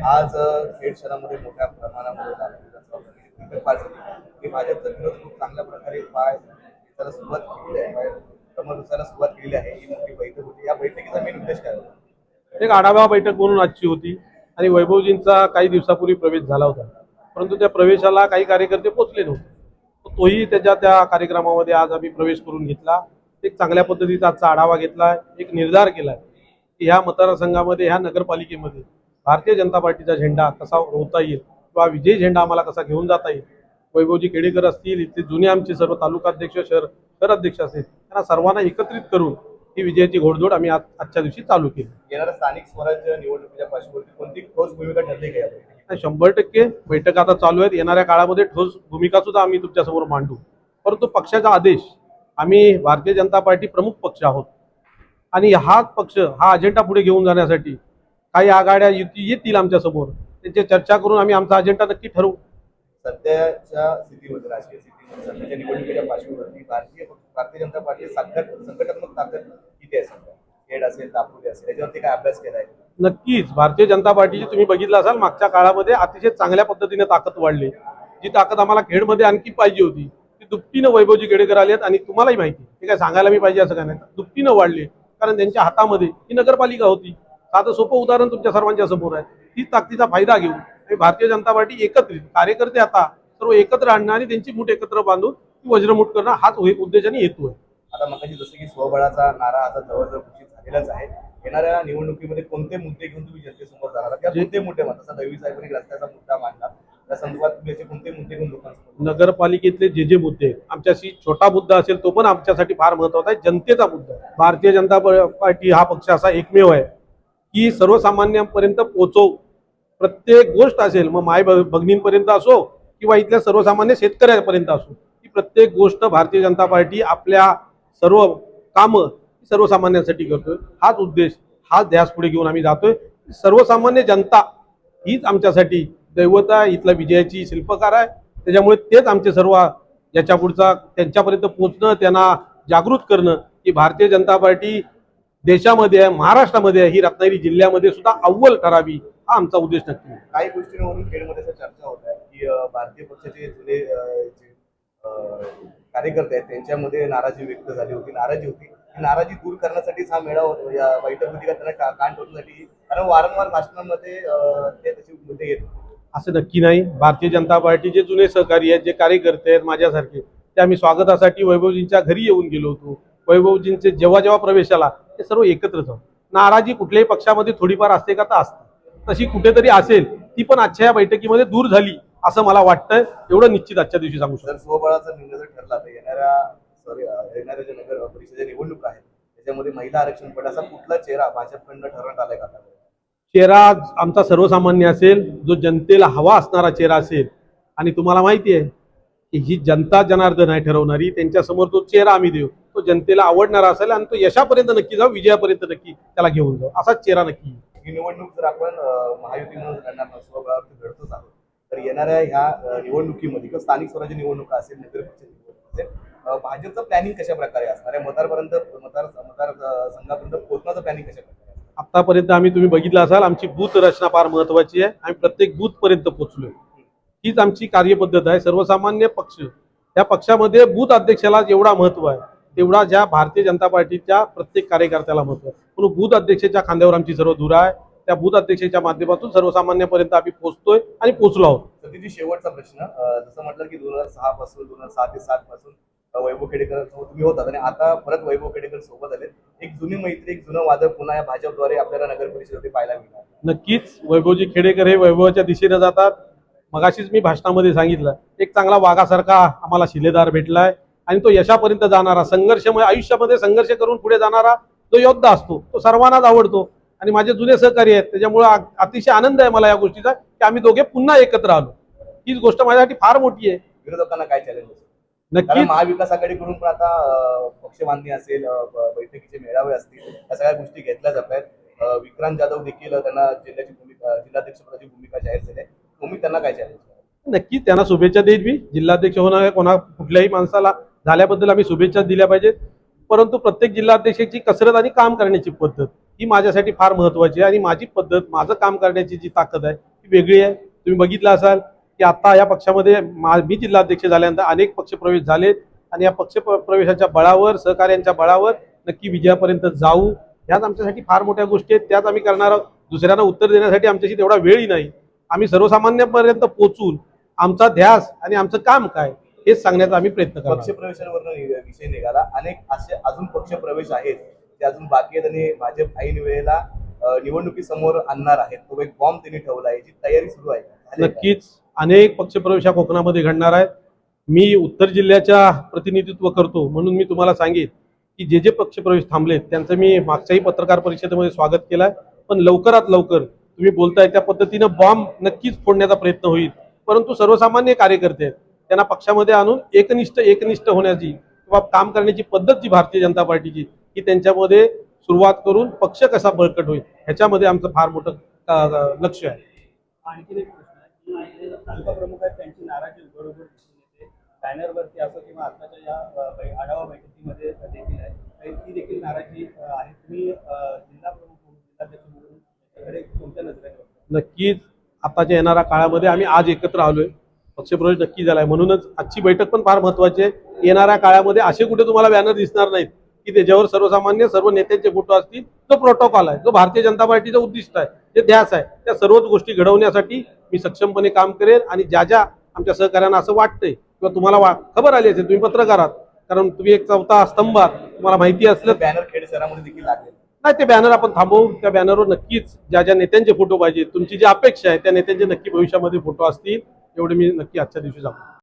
आज खेड शहरामध्ये मोठ्या प्रमाणामध्ये मी भाजपचा विरोध खूप चांगल्या प्रकारे पाय त्याला सुरुवात केली आहे. पाय कमर सुरुवात केलेली आहे. ही मोठी बैठक होती. या बैठकीचा मेन उद्देश काय होता? एक आढावा बैठक म्हणून आजची होती. आणि वैभवजींचा काही दिवसापूर्वी प्रवेश झाला होता. परंतु त्या प्रवेशाला काही कार्यकर्ते पोचले नव्हते. तोही त्याच्या त्या कार्यक्रमामध्ये आज आम्ही प्रवेश करून घेतला. एक चांगल्या पद्धतीचा आजचा आढावा घेतला. एक निर्धार केला की ह्या मतदारसंघामध्ये ह्या नगरपालिकेमध्ये भारतीय जनता पार्टीचा झेंडा कसा रोवता येईल किंवा विजयी झेंडा आम्हाला कसा घेऊन जाता येईल? वैभवजी केडेकर असतील इथले जुने आमचे सर्व तालुकाध्यक्ष शहर शहर अध्यक्ष असतील त्यांना सर्वांना एकत्रित करून ही विजयाची घोडदौड आम्ही आज आजच्या दिवशी चालू केली. येणाऱ्या स्थानिक स्वराज्य निवडणुकीच्या पार्श्वभूमीवर कोणती ठोस भूमिका ठरली का शंभर टक्के बैठक आता चालू आहेत. येणाऱ्या काळामध्ये ठोस भूमिका सुद्धा आम्ही तुमच्यासमोर मांडू. परंतु पक्षाचा आदेश आम्ही भारतीय जनता पार्टी प्रमुख पक्ष आहोत. आणि हा पक्ष हा अजेंडा पुढे घेऊन जाण्यासाठी काही आघाड्या युती येतील आमच्यासमोर. त्यांची चर्चा करून आम्ही आमचा अजेंडा नक्की ठरवू. सध्याच्या स्थितीमध्ये राजकीय स्थितीमध्ये सध्याच्या निवडणुकीच्या पार्श्वभूमीवरती भारतीय भारतीय जनता पार्टी संघट संघटनात्मक ताकद किती आहे सध्या? असेल दापोली असेल याच्यावरती काय अभ्यास केला आहे? नक्कीच. भारतीय जनता पार्टीची तुम्ही बघितलं असाल मागच्या काळामध्ये अतिशय चांगल्या पद्धतीने ताकद वाढली. जी ताकद आम्हाला खेडमध्ये आणखी पाहिजे होती. ती दुपटीनं वैभवजी केडेकर आले आहेत आणि तुम्हालाही माहिती. हे काय सांगायला मी पाहिजे असं काय नाही. दुपटीनं वाढली. कारण त्यांच्या हातामध्ये ही नगरपालिका होती. साधं सोपं उदाहरण तुमच्या सर्वांच्या समोर आहे. ती ताकदीचा फायदा घेऊन आणि भारतीय जनता पार्टी एकत्रित कार्यकर्ते आता सर्व एकत्र आणणं आणि त्यांची मूठ एकत्र बांधून ती वज्रमूठ करणं हाच उद्देशाने हेतू आहे. आता मग जसं की स्वबळाचा नारा आता जवळजवळ घोषित झालेलाच आहे. येणाऱ्या निवडणुकीमध्ये कोणते मुद्दे घेऊन तुम्ही जनतेसमोर जाणार? जे- कोणते मुद्दे म्हणतात? दळवी साहेबांनी रस्त्याचा मुद्दा मांडला. त्या संदर्भात तुम्ही असे कोणते मुद्दे घेऊन लोकांसमोर नगरपालिकेतले जे जे मुद्दे आहेत, आमच्याशी छोटा मुद्दा असेल तो पण आमच्यासाठी फार महत्त्वाचा आहे. जनतेचा मुद्दा. भारतीय जनता पार्टी हा पक्ष असा एकमेव आहे. की सर्वसामान्यांपर्यंत पोचव प्रत्येक गोष्ट असेल मग माय भगिनींपर्यंत असो किंवा इथल्या सर्वसामान्य शेतकऱ्यांपर्यंत असो ही प्रत्येक गोष्ट भारतीय जनता पार्टी आपल्या सर्व कामं सर्वसामान्यांसाठी करतोय. हाच उद्देश हाच ध्यास पुढे घेऊन आम्ही जातोय. सर्वसामान्य जनता हीच आमच्यासाठी दैवत आहे इथला विजयाची शिल्पकार आहे. त्याच्यामुळे तेच आमचे सर्व याच्या पुढचा त्यांच्यापर्यंत पोहोचणं त्यांना जागृत करणं की भारतीय जनता पार्टी देशामध्ये महाराष्ट्रामध्ये आहे ही रत्नागिरी जिल्ह्यामध्ये सुद्धा अव्वल ठरावी हा आमचा उद्देश नक्की काही गोष्टींवरून खेडमध्ये चर्चा होत आहे की भारतीय पक्षाचे जुने कार्यकर्ते आहेत त्यांच्यामध्ये नाराजी व्यक्त झाली होती नाराजी होती. नाराजी दूर करण्यासाठीच हा मेळावा होता, या बैठक होती का त्यांना कान टोचण्यासाठी कारण वारंवार भाषणांमध्ये ते तसे मुद्दे येत. असं नक्की नाही. भारतीय जनता पार्टीचे जुने सहकारी आहेत जे कार्यकर्ते आहेत माझ्यासारखे ते आम्ही स्वागतासाठी वैभवजींच्या घरी येऊन गेलो होतो. वैभवजींचे जेव्हा जेव्हा प्रवेश आला ते सर्व एकत्रच आहोत नाराजी कुठल्याही पक्षामध्ये थोडीफार असते का? तर असते. तशी कुठेतरी असेल ती पण आजच्या या बैठकीमध्ये दूर झाली असं मला वाटतंय. एवढं निश्चित आजच्या दिवशी सांगू शकतो. स्वबळाचा निर्णय जर ठरला तर येणाऱ्या सॉरी येणाऱ्या ज्या नगर परिषदेच्या निवडणुका आहेत त्याच्यामध्ये महिला आरक्षण पड असा कुठला चेहरा भाजपकडनं ठरवण्यात आलाय का? चेहरा आमचा सर्वसामान्य असेल जो जनतेला हवा असणारा चेहरा असेल. आणि तुम्हाला माहिती आहे की ही जनता जनार्दन आहे ठरवणारी त्यांच्यासमोर तो चेहरा आम्ही देऊ. तो जनतेला आवडणारा असेल आणि तो यशापर्यंत नक्की जाऊ विजयापर्यंत नक्की त्याला घेऊन जाऊ असाच चेहरा नक्की. ही निवडणूक जर आपण महायुती म्हणून लढणार नसलो, आहोत तर येणाऱ्या ह्या निवडणुकीमध्ये किंवा स्थानिक स्वराज्य निवडणुका असेल नगर परिषद निवडणूक असेल भाजपचं प्लॅनिंग कशा प्रकारे असणार आहे? मतदारपर्यंत मतदार मतदार संघापर्यंत पोहोचण्याचं प्लॅनिंग कशा प्रकारे? आतापर्यंत आम्ही तुम्ही बघितलं असाल आमची बूथ रचना फार महत्वाची आहे. आम्ही प्रत्येक बूथ पर्यंत पोहोचलोय. हीच आमची कार्यपद्धत आहे. सर्वसामान्य पक्ष त्या पक्षामध्ये बूथ अध्यक्षाला जेवढा महत्त्व आहे. तेवढा ज्या भारतीय जनता पार्टीच्या प्रत्येक कार्यकर्त्याला महत्त्व म्हणून बूथ अध्यक्षाच्या खांद्यावर आमची सर्व धुरा आहे. त्या बूथ अध्यक्षाच्या माध्यमातून सर्वसामान्यापर्यंत आम्ही पोहोचतोय आणि पोहोचलो आहोत. सतीजी शेवटचा प्रश्न. जसं म्हटलं की दोन हजार सहा पासून दोन हजार सहा ते सात पासून वैभव खेडेकर तुम्ही होतात आणि आता परत वैभव खेडेकर सोबत आले एक जुनी मैत्री एक जुनं वादळ पुन्हा या भाजपद्वारे आपल्याला नगर परिषदेमध्ये पाहायला मिळणार. नक्कीच वैभवजी खेडेकर हे वैभवाच्या दिशेने जातात. मगाशीच मी भाषणामध्ये सांगितलं एक चांगला वाघासारखा आम्हाला शिलेदार भेटलाय. आणि तो यशापर्यंत जाणारा संघर्षमय आयुष्यामध्ये संघर्ष करून पुढे जाणारा जो योद्धा असतो. तो सर्वांनाच आवडतो. आणि माझे जुने सहकारी आहेत त्याच्यामुळे अतिशय आनंद आहे मला या गोष्टीचा की आम्ही दोघे पुन्हा एकत्र आलो. हीच गोष्ट माझ्यासाठी फार मोठी आहे. विरोधकांना काय चॅलेंज नक्कीच. महाविकास आघाडीकडून पण आता अं, पक्षबांधणी असेल बैठकीचे मेळावे असतील या सगळ्या गोष्टी घेतल्या जात आहेत. विक्रांत जाधव देखील त्यांना जिल्ह्याची भूमिका जिल्हाध्यक्षपदाची भूमिका जाहीर झाली आहे. तुम्ही त्यांना काय चॅलेंज नक्कीच त्यांना शुभेच्छा देत मी. जिल्हाध्यक्ष होणार कोणा कुठल्याही माणसाला. झाल्याबद्दल आम्ही शुभेच्छा दिल्या पाहिजेत. परंतु प्रत्येक जिल्हाध्यक्षाची कसरत आणि काम करण्याची पद्धत ही माझ्यासाठी फार महत्वाची आहे आणि माझी पद्धत माझं काम करण्याची जी ताकद आहे वेगळी आहे. तुम्ही बघितलं असाल की आता या पक्षामध्ये मा- मी जिल्हाध्यक्ष झाल्यानंतर अनेक पक्षप्रवेश झालेत आणि या पक्ष प्रवेशाच्या बळावर सहकार्यांच्या बळावर नक्की विजयापर्यंत जाऊ. ह्याच आमच्यासाठी फार मोठ्या गोष्टी आहेत. त्याच आम्ही करणार आहोत. दुसऱ्यांना उत्तर देण्यासाठी आमच्याशी तेवढा वेळही नाही. आम्ही सर्वसामान्यांपर्यंत पोचून आमचा ध्यास आणि आमचं काम काय? हेच सांगण्याचा आम्ही प्रयत्न करणार. आहोत. पक्षप्रवेशांवरनं विषय निघाला. अनेक असे अजून पक्षप्रवेश आहेत ते अजून बाकी आहेत आणि भाजप ऐन वेळेला निवडणुकीसमोर आणणार आहेत. तो एक बॉम्ब त्यांनी ठेवला आहे याची तयारी सुरू आहे? नक्कीच अनेक पक्षप्रवेश या कोकणामध्ये घडणार आहेत. मी उत्तर जिल्ह्याच्या प्रतिनिधित्व करतो म्हणून मी तुम्हाला सांगेन की जे जे पक्षप्रवेश थांबलेत त्यांचं मी मागच्याही पत्रकार परिषदेमध्ये स्वागत केलं आहे. पण लवकरात लवकर तुम्ही बोलताय त्या पद्धतीनं बॉम्ब नक्कीच फोडण्याचा प्रयत्न होईल. परंतु सर्वसामान्य कार्यकर्ते आहेत त्यांना पक्षामध्ये आणून एकनिष्ठ एकनिष्ठ होण्याची किंवा काम करण्याची पद्धत जी भारतीय जनता पार्टीची की त्यांच्यामध्ये सुरुवात करून पक्ष कसा बळकट होईल ह्याच्यामध्ये आमचं फार मोठं लक्ष आहे. आणखी एक प्रश्न आहे की जे तालुका प्रमुख आहेत त्यांची नाराजी बरोबर दिसून येते. बॅनरवरती असं किंवा आताच्या या अ, बै- आढावा बैठकीमध्ये देखील आहे. तर ती देखील नाराजी आहे. तुम्ही जिल्हा प्रमुख कोणत्या नजरेने? नक्कीच. आताच्या येणाऱ्या काळामध्ये आम्ही आज एकत्र आलोय. पक्षप्रवेश नक्की झालाय. म्हणूनच आजची बैठक पण फार महत्वाची आहे. येणाऱ्या काळामध्ये असे कुठे तुम्हाला बॅनर दिसणार नाहीत की त्याच्यावर सर्वसामान्य सर्व नेत्यांचे फोटो असतील जो प्रोटोकॉल आहे जो भारतीय जनता पार्टीचं उद्दिष्ट आहे जे ध्यास आहे त्या सर्वच गोष्टी घडवण्यासाठी मी सक्षमपणे काम करेन आणि ज्या ज्या आमच्या सहकार्यांना असं वाटतंय किंवा तुम्हाला वा खबर आली असेल तुम्ही पत्रकार आहात. कारण तुम्ही एक चौथा स्तंभ आहात. तुम्हाला माहिती असलं बॅनर खेड शहरामध्ये देखील लागले. नाही ते बॅनर आपण थांबवू. त्या बॅनरवर नक्कीच ज्या ज्या नेत्यांचे फोटो पाहिजे तुमची जी अपेक्षा आहे त्या नेत्यांचे नक्की भविष्यामध्ये फोटो असतील. एवढे मी नक्की आजच्या दिवशी सांगतो